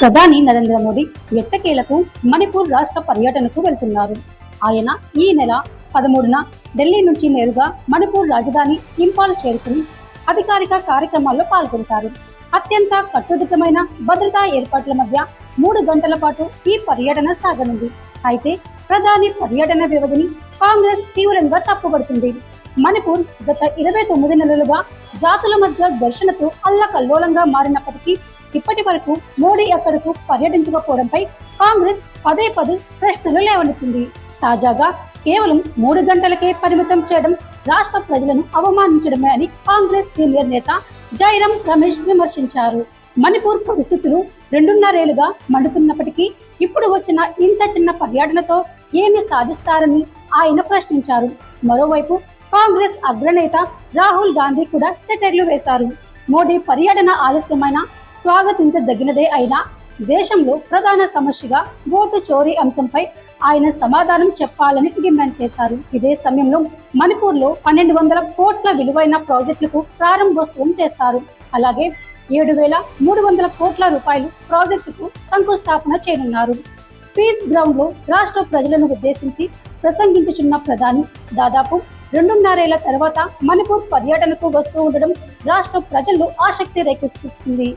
ప్రధాని నరేంద్ర మోదీ ఎట్టకేలకు మణిపూర్ రాష్ట్ర పర్యటనకు వెళ్తున్నారు. ఆయన ఈ నెల పదమూడున ఢిల్లీ నుంచి నేరుగా మణిపూర్ రాజధాని ఇంపాల్ చేరుకుని అధికారిక కార్యక్రమాల్లో పాల్గొంటారు. అత్యంత కట్టుదిట్టమైన భద్రతా ఏర్పాట్ల మధ్య మూడు గంటల పాటు ఈ పర్యటన సాగనుంది. అయితే ప్రధాని పర్యటన వ్యవధిని కాంగ్రెస్ తీవ్రంగా తప్పుపడుతుంది మణిపూర్ గత ఇరవై తొమ్మిది నెలలుగా జాతుల మధ్య ఘర్షణతో అల్లకల్లోలంగా మారినప్పటికీ ఇప్పటి వరకు మోడీ అక్కడకు పర్యటించకపోవడంపై కాంగ్రెస్ పదే పదే ప్రశ్నలు లేవనెత్తింది. తాజాగా కేవలం మూడు గంటలకే పరిమితం చేయడం రాష్ట్ర ప్రజలను అవమానించడమే అని కాంగ్రెస్ సీనియర్ నేత జైరాం రమేష్ విమర్శించారు. మణిపూర్ పరిస్థితులు రెండున్నరేళ్ళుగా మండుతున్నప్పటికీ ఇప్పుడు వచ్చిన ఇంత చిన్న పర్యటనతో ఏమి సాధిస్తారని ఆయన ప్రశ్నించారు. మరోవైపు కాంగ్రెస్ అగ్రనేత రాహుల్ గాంధీ కూడా సెటైర్లు వేశారు. మోడీ పర్యటన ఆలస్యమైన స్వాగతించదగినదే అయినా దేశంలో ప్రధాన సమస్యగా ఓటు చోరీ అంశంపై ఆయన సమాధానం చెప్పాలని డిమాండ్ చేశారు. ఇదే సమయంలో మణిపూర్లో పన్నెండు వందల కోట్ల విలువైన ప్రాజెక్టులకు ప్రారంభోత్సవం చేస్తారు. అలాగే ఏడు వేల మూడు వందల కోట్ల రూపాయలు ప్రాజెక్టుకు శంకుస్థాపన చేయనున్నారు. పీస్ గ్రౌండ్లో రాష్ట్ర ప్రజలను ఉద్దేశించి ప్రసంగించుచున్న ప్రధాని దాదాపు రెండున్నరేళ్ళ తర్వాత మణిపూర్ పర్యటనకు వస్తూ ఉండడం రాష్ట్ర ప్రజల్లో ఆసక్తి రేకెత్తిస్తుంది.